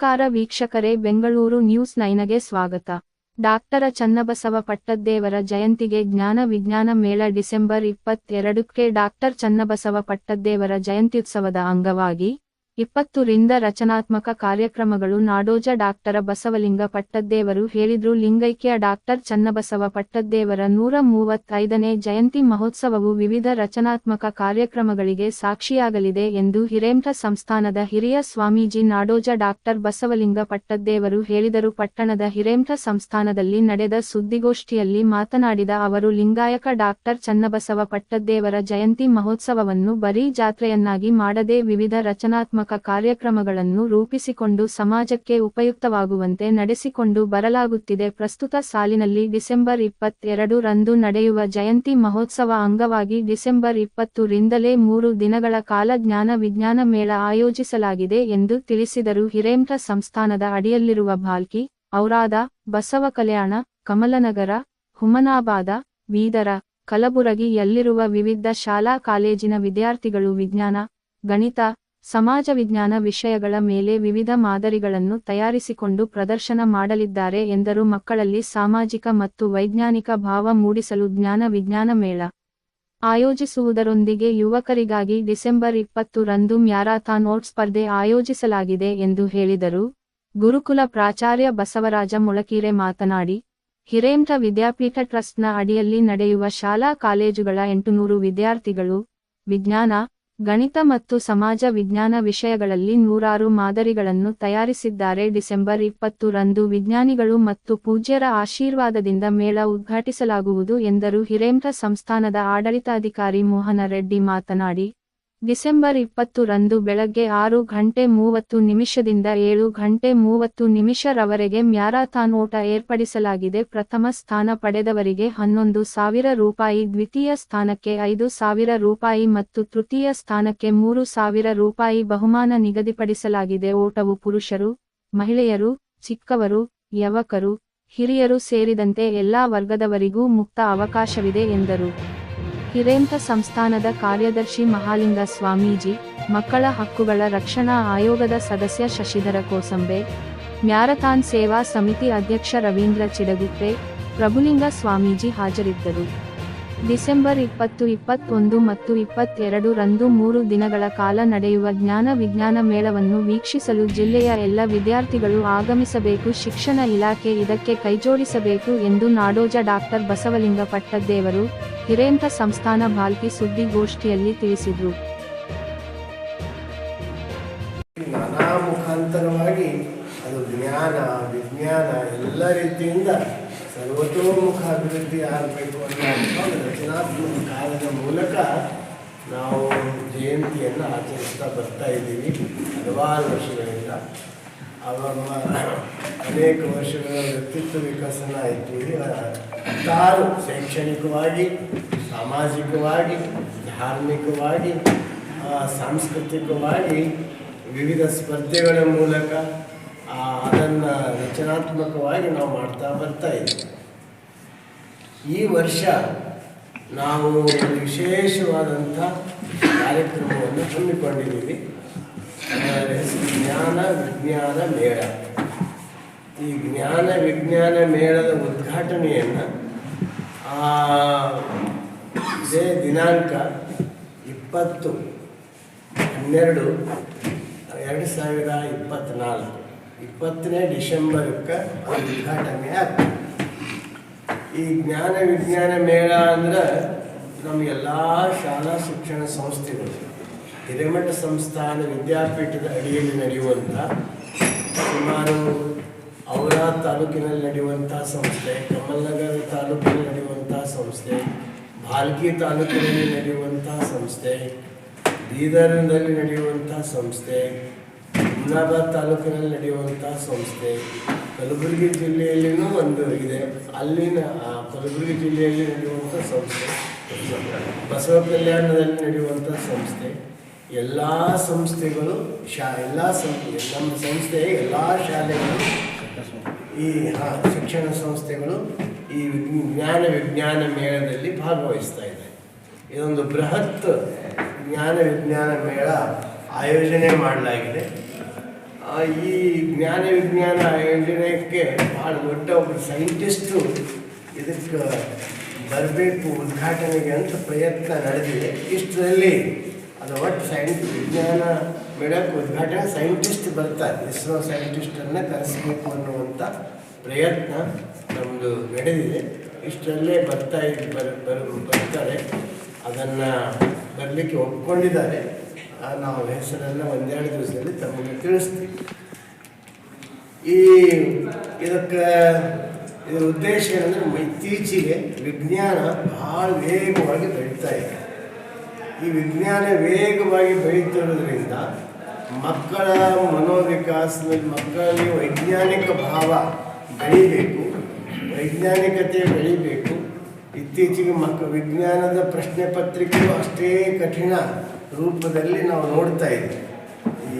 ನಮಸ್ಕಾರ ವೀಕ್ಷಕರೇ, ಬೆಂಗಳೂರು ನ್ಯೂಸ್ ನೈನಗೆ ಸ್ವಾಗತ. ಡಾಕ್ಟರ ಚನ್ನಬಸವ ಪಟ್ಟದ್ದೇವರ ಜಯಂತಿಗೆ ಜ್ಞಾನ ವಿಜ್ಞಾನ ಮೇಳ ಡಿಸೆಂಬರ್ ಇಪ್ಪತ್ತೆರಡಕ್ಕೆ ಡಾಕ್ಟರ್ ಚನ್ನಬಸವ ಪಟ್ಟದ್ದೇವರ ಜಯಂತ್ಯುತ್ಸವದ ಅಂಗವಾಗಿ ಇಪ್ಪತ್ತು ರಿಂದ ರಚನಾತ್ಮಕ ಕಾರ್ಯಕ್ರಮಗಳು ನಾಡೋಜ ಡಾಕ್ಟರ ಬಸವಲಿಂಗ ಪಟ್ಟದ್ದೇವರು ಹೇಳಿದ್ರು ಲಿಂಗೈಕ್ಯ ಡಾಕ್ಟರ್ ಚನ್ನಬಸವ ಪಟ್ಟದ್ದೇವರ ನೂರ ಮೂವತ್ತೈದನೇ ಜಯಂತಿ ಮಹೋತ್ಸವವು ವಿವಿಧ ರಚನಾತ್ಮಕ ಕಾರ್ಯಕ್ರಮಗಳಿಗೆ ಸಾಕ್ಷಿಯಾಗಲಿದೆ ಎಂದು ಹಿರೇಮಠ ಸಂಸ್ಥಾನದ ಹಿರಿಯ ಸ್ವಾಮೀಜಿ ನಾಡೋಜ ಡಾಕ್ಟರ್ ಬಸವಲಿಂಗ ಪಟ್ಟದ್ದೇವರು ಹೇಳಿದರು. ಪಟ್ಟಣದ ಹಿರೇಮಠ ಸಂಸ್ಥಾನದಲ್ಲಿ ನಡೆದ ಸುದ್ದಿಗೋಷ್ಠಿಯಲ್ಲಿ ಮಾತನಾಡಿದ ಅವರು, ಲಿಂಗಾಯಕ ಡಾಕ್ಟರ್ ಚನ್ನಬಸವ ಪಟ್ಟದ್ದೇವರ ಜಯಂತಿ ಮಹೋತ್ಸವವನ್ನು ಬರೀ ಜಾತ್ರೆಯನ್ನಾಗಿ ಮಾಡದೆ ವಿವಿಧ ರಚನಾತ್ಮಕ ಕಾರ್ಯಕ್ರಮಗಳನ್ನು ರೂಪಿಸಿಕೊಂಡು ಸಮಾಜಕ್ಕೆ ಉಪಯುಕ್ತವಾಗುವಂತೆ ನಡೆಸಿಕೊಂಡು ಬರಲಾಗುತ್ತಿದೆ. ಪ್ರಸ್ತುತ ಸಾಲಿನಲ್ಲಿ ಡಿಸೆಂಬರ್ ಇಪ್ಪತ್ತೆರಡು ರಂದು ನಡೆಯುವ ಜಯಂತಿ ಮಹೋತ್ಸವ ಅಂಗವಾಗಿ ಡಿಸೆಂಬರ್ ಇಪ್ಪತ್ತು ರಿಂದಲೇ ಮೂರು ದಿನಗಳ ಕಾಲ ಜ್ಞಾನ ವಿಜ್ಞಾನ ಮೇಳ ಆಯೋಜಿಸಲಾಗಿದೆ ಎಂದು ತಿಳಿಸಿದರು. ಹಿರೇಮ್ರ ಸಂಸ್ಥಾನದ ಅಡಿಯಲ್ಲಿರುವ ಭಾಲ್ಕಿ ಔರಾದ, ಬಸವ ಕಲ್ಯಾಣ, ಕಮಲನಗರ, ಹುಮನಾಬಾದ, ಬೀದರ, ಕಲಬುರಗಿಯಲ್ಲಿರುವ ವಿವಿಧ ಶಾಲಾ ಕಾಲೇಜಿನ ವಿದ್ಯಾರ್ಥಿಗಳು ವಿಜ್ಞಾನ, ಗಣಿತ ಸಮಾಜ ವಿಜ್ಞಾನ ವಿಷಯಗಳ ಮೇಲೆ ವಿವಿಧ ಮಾದರಿಗಳನ್ನು ತಯಾರಿಸಿಕೊಂಡು ಪ್ರದರ್ಶನ ಮಾಡಲಿದ್ದಾರೆ ಎಂದರು. ಮಕ್ಕಳಲ್ಲಿ ಸಾಮಾಜಿಕ ಮತ್ತು ವೈಜ್ಞಾನಿಕ ಭಾವ ಮೂಡಿಸಲು ಜ್ಞಾನ ವಿಜ್ಞಾನ ಮೇಳ ಆಯೋಜಿಸುವುದರೊಂದಿಗೆ ಯುವಕರಿಗಾಗಿ ಡಿಸೆಂಬರ್ ಇಪ್ಪತ್ತು ರಂದು ಮ್ಯಾರಾಥಾನ್ ಓಟ್ ಸ್ಪರ್ಧೆ ಆಯೋಜಿಸಲಾಗಿದೆ ಎಂದು ಹೇಳಿದರು. ಗುರುಕುಲ ಪ್ರಾಚಾರ್ಯ ಬಸವರಾಜ ಮುಳಕೀರೆ ಮಾತನಾಡಿ, ಹಿರೇಮಠ ವಿದ್ಯಾಪೀಠ ಟ್ರಸ್ಟ್ನ ಅಡಿಯಲ್ಲಿ ನಡೆಯುವ ಶಾಲಾ ಕಾಲೇಜುಗಳ ಎಂಟುನೂರು ವಿದ್ಯಾರ್ಥಿಗಳು, ವಿಜ್ಞಾನ ಗಣಿತ ಮತ್ತು ಸಮಾಜ ವಿಜ್ಞಾನ ವಿಷಯಗಳಲ್ಲಿ ನೂರಾರು ಮಾದರಿಗಳನ್ನು ತಯಾರಿಸಿದ್ದಾರೆ. ಡಿಸೆಂಬರ್ ಇಪ್ಪತ್ತು ರಂದು ವಿಜ್ಞಾನಿಗಳು ಮತ್ತು ಪೂಜ್ಯರ ಆಶೀರ್ವಾದದಿಂದ ಮೇಳ ಉದ್ಘಾಟಿಸಲಾಗುವುದು ಎಂದರು. ಹಿರೇಮ್ರ ಸಂಸ್ಥಾನದ ಆಡಳಿತಾಧಿಕಾರಿ ಮೋಹನ ರೆಡ್ಡಿ ಮಾತನಾಡಿ ಡಿಸೆಂಬರ್ ಇಪ್ಪತ್ತು ರಂದು ಬೆಳಗ್ಗೆ ಆರು ಗಂಟೆ ಮೂವತ್ತು ನಿಮಿಷದಿಂದ ಏಳು ಗಂಟೆ ಮೂವತ್ತು ನಿಮಿಷರವರೆಗೆ ಮ್ಯಾರಾಥಾನ್ ಓಟ ಏರ್ಪಡಿಸಲಾಗಿದೆ. ಪ್ರಥಮ ಸ್ಥಾನ ಪಡೆದವರಿಗೆ ಹನ್ನೊಂದು ಸಾವಿರ ರೂಪಾಯಿ, ದ್ವಿತೀಯ ಸ್ಥಾನಕ್ಕೆ ಐದು ಸಾವಿರ ರೂಪಾಯಿ ಮತ್ತು ತೃತೀಯ ಸ್ಥಾನಕ್ಕೆ ಮೂರು ಸಾವಿರ ರೂಪಾಯಿ ಬಹುಮಾನ ನಿಗದಿಪಡಿಸಲಾಗಿದೆ. ಓಟವು ಪುರುಷರು, ಮಹಿಳೆಯರು, ಚಿಕ್ಕವರು, ಯುವಕರು, ಹಿರಿಯರು ಸೇರಿದಂತೆ ಎಲ್ಲಾ ವರ್ಗದವರಿಗೂ ಮುಕ್ತ ಅವಕಾಶವಿದೆ ಎಂದರು. ಹಿರೇಮಠ ಸಂಸ್ಥಾನದ ಕಾರ್ಯದರ್ಶಿ ಮಹಾಲಿಂಗ ಸ್ವಾಮೀಜಿ, ಮಕ್ಕಳ ಹಕ್ಕುಗಳ ರಕ್ಷಣಾ ಆಯೋಗದ ಸದಸ್ಯ ಶಶಿಧರ ಕೋಸಂಬೆ, ಮ್ಯಾರಥಾನ್ ಸೇವಾ ಸಮಿತಿ ಅಧ್ಯಕ್ಷ ರವೀಂದ್ರ ಚಿಡಗುಪ್ಪೆ ಪ್ರಭುಲಿಂಗ ಸ್ವಾಮೀಜಿ ಹಾಜರಿದ್ದರು. ಡಿಸೆಂಬರ್ ಇಪ್ಪತ್ತು, ಇಪ್ಪತ್ತೊಂದು ಮತ್ತು ಇಪ್ಪತ್ತೆರಡು ರಂದು ಮೂರು ದಿನಗಳ ಕಾಲ ನಡೆಯುವ ಜ್ಞಾನ ವಿಜ್ಞಾನ ಮೇಳವನ್ನು ವೀಕ್ಷಿಸಲು ಜಿಲ್ಲೆಯ ಎಲ್ಲ ವಿದ್ಯಾರ್ಥಿಗಳು ಆಗಮಿಸಬೇಕು, ಶಿಕ್ಷಣ ಇಲಾಖೆ ಇದಕ್ಕೆ ಕೈಜೋಡಿಸಬೇಕು ಎಂದು ನಾಡೋಜ ಡಾಕ್ಟರ್ ಬಸವಲಿಂಗ ಪಟ್ಟದ್ದೇವರು ಹಿರೇಂದ್ರ ಸಂಸ್ಥಾನ ಬಾಲ್ಕಿ ಸುದ್ದಿಗೋಷ್ಠಿಯಲ್ಲಿ ತಿಳಿಸಿದರು. ನಾನಾ ಮುಖಾಂತರವಾಗಿ ಅದು ಜ್ಞಾನ, ವಿಜ್ಞಾನ ಎಲ್ಲ ರೀತಿಯಿಂದ ಸರ್ವತೋಮುಖ ಅಭಿವೃದ್ಧಿ ಆಗಬೇಕು ಒಂದು ರಚನಾತ್ಮಕ ಕಾಲದ ಮೂಲಕ ನಾವು ಜಯಂತಿಯನ್ನು ಆಚರಿಸ್ತಾ ಬರ್ತಾ ಇದ್ದೀವಿ ಹಲವಾರು ವರ್ಷಗಳಿಂದ. ಅವಾಗ ಅನೇಕ ವರ್ಷಗಳ ವ್ಯಕ್ತಿತ್ವ ವಿಕಸನ ಆಯಿತು. ಹತ್ತಾರು ಶೈಕ್ಷಣಿಕವಾಗಿ, ಸಾಮಾಜಿಕವಾಗಿ, ಧಾರ್ಮಿಕವಾಗಿ ಸಾಂಸ್ಕೃತಿಕವಾಗಿ ವಿವಿಧ ಸ್ಪರ್ಧೆಗಳ ಮೂಲಕ ಅದನ್ನು ರಚನಾತ್ಮಕವಾಗಿ ನಾವು ಮಾಡ್ತಾ ಬರ್ತಾ ಇದ್ದೀವಿ. ಈ ವರ್ಷ ನಾವು ಒಂದು ವಿಶೇಷವಾದಂಥ ಕಾರ್ಯಕ್ರಮವನ್ನು ಹಮ್ಮಿಕೊಂಡಿದ್ದೀವಿ. ಜ್ಞಾನ ವಿಜ್ಞಾನ ಮೇಳ. ಈ ಜ್ಞಾನ ವಿಜ್ಞಾನ ಮೇಳದ ಉದ್ಘಾಟನೆಯನ್ನು ಇದೇ ದಿನಾಂಕ ಇಪ್ಪತ್ತು ಹನ್ನೆರಡು ಎರಡು ಸಾವಿರ ಇಪ್ಪತ್ತ್ನಾಲ್ಕು ಇಪ್ಪತ್ತನೇ ಡಿಸೆಂಬರ್ಕ್ಕೆ ಉದ್ಘಾಟನೆ ಆಗ್ತದೆ. ಈ ಜ್ಞಾನ ವಿಜ್ಞಾನ ಮೇಳ ಅಂದ್ರೆ ನಮ್ಮ ಎಲ್ಲ ಶಾಲಾ ಶಿಕ್ಷಣ ಸಂಸ್ಥೆಗಳು, ಹಿರೇಮಠ ಸಂಸ್ಥಾನ ವಿದ್ಯಾಪೀಠದ ಅಡಿಯಲ್ಲಿ ನಡೆಯುವಂಥ ಸುಮಾರು ಅವರ ತಾಲೂಕಿನಲ್ಲಿ ನಡೆಯುವಂಥ ಸಂಸ್ಥೆ, ಕಮಲ್ನಗರ ತಾಲೂಕಿನಲ್ಲಿ ನಡೆಯುವಂಥ ಸಂಸ್ಥೆ, ಭಾಲ್ಕಿ ತಾಲೂಕಿನಲ್ಲಿ ನಡೆಯುವಂಥ ಸಂಸ್ಥೆ, ಬೀದರ್ನಲ್ಲಿ ನಡೆಯುವಂಥ ಸಂಸ್ಥೆ, ಹುಮ್ನಾಬಾದ್ ತಾಲೂಕಿನಲ್ಲಿ ನಡೆಯುವಂಥ ಸಂಸ್ಥೆ ಕಲಬುರಗಿ ಜಿಲ್ಲೆಯಲ್ಲಿನೂ ಒಂದು ಇದೆ. ಅಲ್ಲಿನ, ಆ, ಕಲಬುರಗಿ ಜಿಲ್ಲೆಯಲ್ಲಿ ನಡೆಯುವಂಥ ಸಂಸ್ಥೆ ಬಸವ ಕಲ್ಯಾಣದಲ್ಲಿ ನಡೆಯುವಂಥ ಸಂಸ್ಥೆ. ಎಲ್ಲ ಸಂಸ್ಥೆಗಳು ಶಾ, ಎಲ್ಲ ಸಂಸ್ಥೆ ನಮ್ಮ ಸಂಸ್ಥೆ ಎಲ್ಲ ಶಾಲೆಗಳು ಈ ಶಿಕ್ಷಣ ಸಂಸ್ಥೆಗಳು ಈ ಜ್ಞಾನ ವಿಜ್ಞಾನ ಮೇಳದಲ್ಲಿ ಭಾಗವಹಿಸ್ತಾ ಇದೆ. ಇದೊಂದು ಬೃಹತ್ ಜ್ಞಾನ ವಿಜ್ಞಾನ ಮೇಳ ಆಯೋಜನೆ ಮಾಡಲಾಗಿದೆ. ಈ ಜ್ಞಾನ ವಿಜ್ಞಾನ ಇಂಜಿನಿಯರಿಂಗ್ಗೆ ಭಾಳ ದೊಡ್ಡ ಒಬ್ಬರು ಸೈಂಟಿಸ್ಟು ಇದಕ್ಕೆ ಬರಬೇಕು ಉದ್ಘಾಟನೆಗೆ ಅಂತ ಪ್ರಯತ್ನ ನಡೆದಿದೆ. ಇಷ್ಟರಲ್ಲಿ ಅದು ಒಟ್ಟು ಸೈಂಟ್ ವಿಜ್ಞಾನ ಮೇಡಕ್ಕೆ ಉದ್ಘಾಟನೆ ಸೈಂಟಿಸ್ಟ್ ಬರ್ತಾರೆ. ಇಸ್ರೋ ಸೈಂಟಿಸ್ಟನ್ನು ಕರೆಸಬೇಕು ಅನ್ನುವಂಥ ಪ್ರಯತ್ನ ನಮ್ಮದು ನಡೆದಿದೆ. ಇಷ್ಟರಲ್ಲೇ ಬರ್ತಾ ಇದ್ದು ಬರ್ ಬರ್, ಬರ್ತಾರೆ. ಅದನ್ನು ಬರಲಿಕ್ಕೆ ಒಪ್ಕೊಂಡಿದ್ದಾರೆ. ನಾವು ಹೆಸರನ್ನು ಒಂದೆರಡು ದಿವಸದಲ್ಲಿ ತಮಗೆ ತಿಳಿಸ್ತೀವಿ. ಈ ಇದಕ್ಕೆ, ಇದರ ಉದ್ದೇಶ ಏನಂದರೆ ಇತ್ತೀಚೆಗೆ ವಿಜ್ಞಾನ ಬಹಳ ವೇಗವಾಗಿ ಬೆಳೀತಾ ಇದೆ. ಈ ವಿಜ್ಞಾನ ವೇಗವಾಗಿ ಬೆಳೀತಿರೋದ್ರಿಂದ ಮಕ್ಕಳ ಮನೋವಿಕಾಸದಲ್ಲಿ, ಮಕ್ಕಳಲ್ಲಿ ವೈಜ್ಞಾನಿಕ ಭಾವ ಬೆಳಿಬೇಕು, ವೈಜ್ಞಾನಿಕತೆ ಬೆಳಿಬೇಕು ಇತ್ತೀಚೆಗೆ ಮಕ್ಕ ವಿಜ್ಞಾನದ ಪ್ರಶ್ನೆ ಪತ್ರಿಕೆಯು ಅಷ್ಟೇ ಕಠಿಣ ರೂಪದಲ್ಲಿ ನಾವು ನೋಡ್ತಾ ಇದ್ದೀವಿ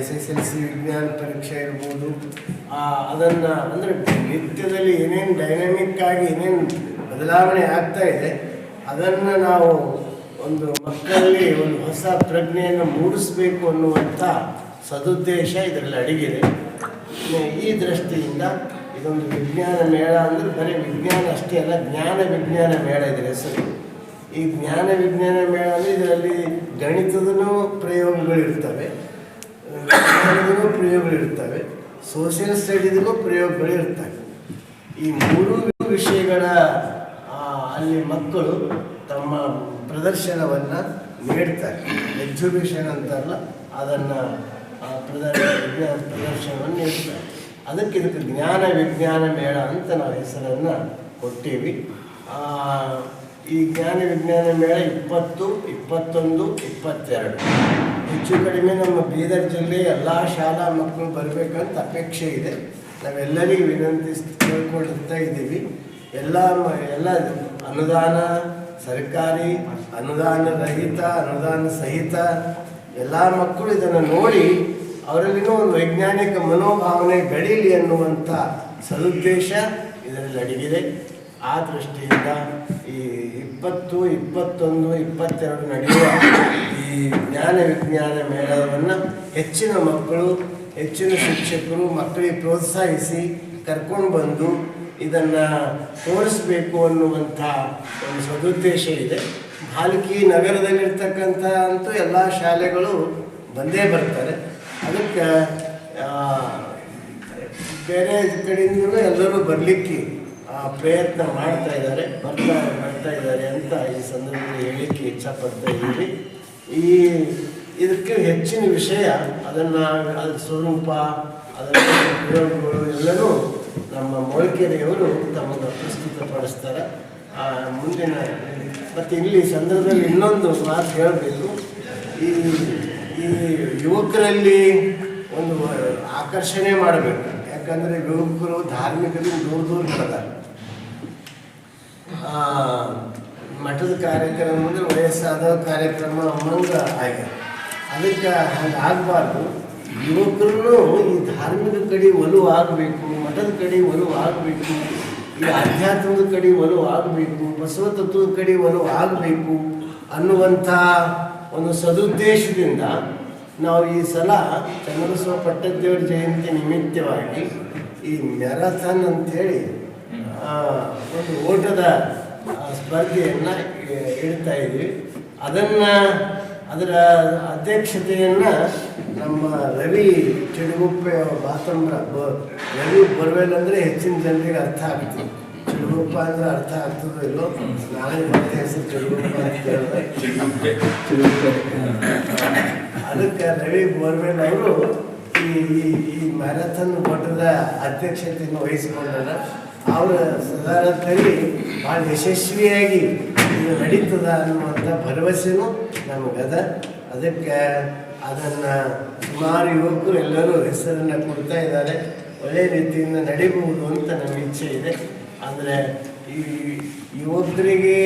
ಎಸ್ ಎಸ್ ಎಲ್ ಸಿ ವಿಜ್ಞಾನ ಪರೀಕ್ಷೆ ಇರ್ಬೋದು ಅದನ್ನು ಅಂದರೆ ನಿತ್ಯದಲ್ಲಿ ಏನೇನು ಡೈನಾಮಿಕ್ ಆಗಿ ಏನೇನು ಬದಲಾವಣೆ ಆಗ್ತಾ ಇದೆ, ಅದನ್ನು ನಾವು ಒಂದು ಮಕ್ಕಳಲ್ಲಿ ಒಂದು ಹೊಸ ಪ್ರಜ್ಞೆಯನ್ನು ಮೂಡಿಸಬೇಕು ಅನ್ನುವಂಥ ಸದುದ್ದೇಶ ಇದರಲ್ಲಿ ಅಡಗಿದೆ. ಈ ದೃಷ್ಟಿಯಿಂದ ಇದೊಂದು ವಿಜ್ಞಾನ ಮೇಳ ಅಂದರೆ ಬರೀ ವಿಜ್ಞಾನ ಅಷ್ಟೇ ಅಲ್ಲ, ಜ್ಞಾನ ವಿಜ್ಞಾನ ಮೇಳ ಇದರ ಹೆಸರು. ಈ ಜ್ಞಾನ ವಿಜ್ಞಾನ ಮೇಳ ಅಂದರೆ ಇದರಲ್ಲಿ ಗಣಿತದೂ ಪ್ರಯೋಗಗಳಿರ್ತವೆ ವಿಜ್ಞಾನದೂ ಪ್ರಯೋಗಗಳಿರ್ತವೆ ಸೋಷಿಯಲ್ ಸ್ಟಡೀಸ್ಗೂ ಪ್ರಯೋಗಗಳಿರ್ತವೆ. ಈ ಮೂರು ವಿಷಯಗಳ ಅಲ್ಲಿ ಮಕ್ಕಳು ತಮ್ಮ ಪ್ರದರ್ಶನವನ್ನು ನೀಡ್ತಾರೆ. ಎಕ್ಸಿಬಿಷನ್ ಅಂತಾರಲ್ಲ ಅದನ್ನು ಪ್ರದರ್ಶನ ಪ್ರದರ್ಶನವನ್ನು ನೀಡ್ತಾರೆ. ಅದಕ್ಕೆ ಇದಕ್ಕೆ ಜ್ಞಾನ, ವಿಜ್ಞಾನ, ಮೇಳ ಅಂತ ನಾವು ಹೆಸರನ್ನು ಕೊಟ್ಟೀವಿ. ಈ ಜ್ಞಾನ, ವಿಜ್ಞಾನ, ಮೇಳ ಇಪ್ಪತ್ತು, ಇಪ್ಪತ್ತೊಂದು, ಇಪ್ಪತ್ತೆರಡು. ಹೆಚ್ಚು ಕಡಿಮೆ ನಮ್ಮ ಬೀದರ್ ಜಿಲ್ಲೆ ಎಲ್ಲ ಶಾಲಾ ಮಕ್ಕಳು ಬರಬೇಕಂತ ಅಪೇಕ್ಷೆ ಇದೆ. ನಾವೆಲ್ಲರಿಗೂ ವಿನಂತಿಸ್ ಕೇಳ್ಕೊಳ್ತಾ ಇದ್ದೀವಿ. ಎಲ್ಲ ಎಲ್ಲ ಅನುದಾನ, ಸರ್ಕಾರಿ, ಅನುದಾನ ರಹಿತ, ಅನುದಾನ ಸಹಿತ ಎಲ್ಲ ಮಕ್ಕಳು ಇದನ್ನು ನೋಡಿ ಅವರಲ್ಲಿನೂ ಒಂದು ವೈಜ್ಞಾನಿಕ ಮನೋಭಾವನೆ ಬೆಳೀಲಿ ಅನ್ನುವಂಥ ಸದುದ್ದೇಶ ಇದರಲ್ಲಿ ಅಡಗಿದೆ. ಆ ದೃಷ್ಟಿಯಿಂದ ಈ ಇಪ್ಪತ್ತು, ಇಪ್ಪತ್ತೊಂದು, ಇಪ್ಪತ್ತೆರಡು ನಡೆಯುವ ಈ ಜ್ಞಾನ ವಿಜ್ಞಾನ ಮೇಳವನ್ನು ಹೆಚ್ಚಿನ ಮಕ್ಕಳು, ಹೆಚ್ಚಿನ ಶಿಕ್ಷಕರು, ಮಕ್ಕಳಿಗೆ ಪ್ರೋತ್ಸಾಹಿಸಿ ಕರ್ಕೊಂಡು ಬಂದು ಇದನ್ನು ತೋರಿಸ್ಬೇಕು ಅನ್ನುವಂಥ ಒಂದು ಸದುದ್ದೇಶ ಇದೆ. ಭಾಲ್ಕಿ ನಗರದಲ್ಲಿರ್ತಕ್ಕಂಥ ಅಂತೂ ಎಲ್ಲ ಶಾಲೆಗಳು ಬಂದೇ ಬರ್ತಾರೆ. ಅದಕ್ಕೆ ಆ, ಬೇರೆ ಕಡೆಯಿಂದಲೂ ಎಲ್ಲರೂ ಬರಲಿಕ್ಕೆ ಪ್ರಯತ್ನ ಮಾಡ್ತಾ ಇದ್ದಾರೆ ಬರ್ತಾ ಬರ್ತಾ ಇದ್ದಾರೆ ಅಂತ ಈ ಸಂದರ್ಭದಲ್ಲಿ ಹೇಳಲಿಕ್ಕೆ ಇಚ್ಛಪಡ್ತಾ ಇದ್ದೀವಿ. ಈ ಇದಕ್ಕೆ ಹೆಚ್ಚಿನ ವಿಷಯ ಅದನ್ನು ಅದ್ರ ಸ್ವರೂಪ ಅದರ ಪ್ರಯೋಗಗಳು ಎಲ್ಲರೂ ನಮ್ಮ ಮೊಳಕೆರೆಯವರು ತಮ್ಮನ್ನು ಪ್ರಸ್ತುತಪಡಿಸ್ತಾರೆ. ಆ, ಮುಂದಿನ ಮತ್ತು ಇಲ್ಲಿ ಸಂದರ್ಭದಲ್ಲಿ ಇನ್ನೊಂದು ಮಾತು ಹೇಳಬೇಕು. ಈ ಈ ಯುವಕರಲ್ಲಿ ಒಂದು ಆಕರ್ಷಣೆ ಮಾಡಬೇಕು. ಯಾಕಂದರೆ ಯುವಕರು ಧಾರ್ಮಿಕದಿಂದ ದೂರ ದೂರ ಬರ್ತಾರೆ. ಮಠದ ಕಾರ್ಯಕ್ರಮ ಅಂದರೆ ವಯಸ್ಸಾದ ಕಾರ್ಯಕ್ರಮ ಅಮ್ಮಂಗ ಆಗಿದೆ. ಅದಕ್ಕೆ ಹಂಗೆ ಆಗಬಾರ್ದು ಯುವಕರು ಈ ಧಾರ್ಮಿಕ ಕಡೆ ಒಲವು ಆಗಬೇಕು, ಮಠದ ಕಡೆ ಒಲವು ಆಗಬೇಕು, ಈ ಆಧ್ಯಾತ್ಮದ ಕಡೆ ಒಲವು ಆಗಬೇಕು, ಬಸವ ತತ್ವದ ಕಡೆ ಒಲವು ಆಗಬೇಕು ಅನ್ನುವಂಥ ಒಂದು ಸದುದ್ದೇಶದಿಂದ ನಾವು ಈ ಸಲ ಚನ್ನಬಸವ ಪಟ್ಟದೇವರ ಜಯಂತಿ ನಿಮಿತ್ತವಾಗಿ ಈ ಮ್ಯಾರಥಾನ್ ಅಂಥೇಳಿ ಒಂದು ಓಟದ ಸ್ಪರ್ಧೆಯನ್ನು ಇಡ್ತಾ ಇದ್ವಿ. ಅದನ್ನು, ಅದರ ಅಧ್ಯಕ್ಷತೆಯನ್ನು ನಮ್ಮ ರವಿ ಚಿಡುಗುಪ್ಪೆ ಮಾತಂಬ್ರ ಬ- ರವಿ ಬರ್ವೆಲ್ ಹೆಚ್ಚಿನ ಜನರಿಗೆ ಅರ್ಥ ಆಗ್ತದೆ ಚಿಡುಗುಪ್ಪ ಅಂದ್ರೆ ಅರ್ಥ ಆಗ್ತದೋ ಇಲ್ಲೋ ನಾಳೆ ಮತ್ತೆ ಹೆಸರು ಅಂತ ಹೇಳಿದೆ ಅದಕ್ಕೆ ರವಿ ಬೋರ್ವೆಲ್ ಅವರು ಈ ಈ- ಮ್ಯಾರಥಾನ್ ಓಟದ ಅಧ್ಯಕ್ಷತೆಯನ್ನು ವಹಿಸಿಕೊಂಡಾರ ಅವರ ಸದಾರಥಲ್ಲಿ ಭಾಳ ಯಶಸ್ವಿಯಾಗಿ ಇದು ನಡೀತದ ಅನ್ನುವಂಥ ಭರವಸೆನೂ ನಮಗದ. ಅದಕ್ಕೆ ಅದನ್ನು ಸುಮಾರು ಯುವಕರು ಎಲ್ಲರೂ ಹೆಸರನ್ನು ಕೊಡ್ತಾ ಇದ್ದಾರೆ. ಒಳ್ಳೆಯ ರೀತಿಯಿಂದ ನಡೀಬಹುದು ಅಂತ ನಮ್ಮ ಇಚ್ಛೆ ಇದೆ. ಅಂದರೆ ಈ ಯುವಕರಿಗೆ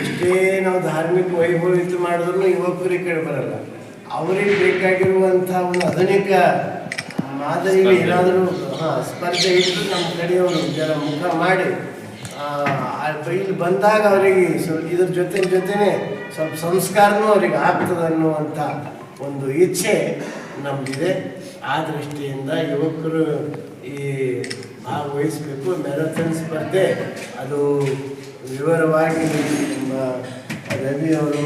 ಎಷ್ಟೇ ನಾವು ಧಾರ್ಮಿಕ ವೈಭವ ಇದು ಮಾಡಿದ್ರು ಯುವಕರ ಕಡೆ ಬರಲ್ಲ. ಅವರಿಗೆ ಬೇಕಾಗಿರುವಂಥ ಒಂದು ಆಧುನಿಕ ಮಾದರಿಯಲ್ಲಿ ಏನಾದರೂ ಹಾಂ ಸ್ಪರ್ಧೆ ಇಟ್ಟು ನಮ್ಮ ಕಡೆಯವರು ಜನ ಮುಖ ಮಾಡಿ ಇಲ್ಲಿ ಬಂದಾಗ ಅವರಿಗೆ ಸ್ವಲ್ಪ ಇದ್ರ ಜೊತೆ ಜೊತೆನೆ ಸ್ವಲ್ಪ ಸಂಸ್ಕಾರನೂ ಅವರಿಗೆ ಆಗ್ತದೆ ಅನ್ನುವಂಥ ಒಂದು ಇಚ್ಛೆ ನಮ್ಮದಿದೆ ಆ ದೃಷ್ಟಿಯಿಂದ ಯುವಕರು ಈ ಭಾಗವಹಿಸಬೇಕು ಮ್ಯಾರಥಾನ್ ಸ್ಪರ್ಧೆ ಅದು ವಿವರವಾಗಿ ನಮ್ಮ ರವಿ ಅವರು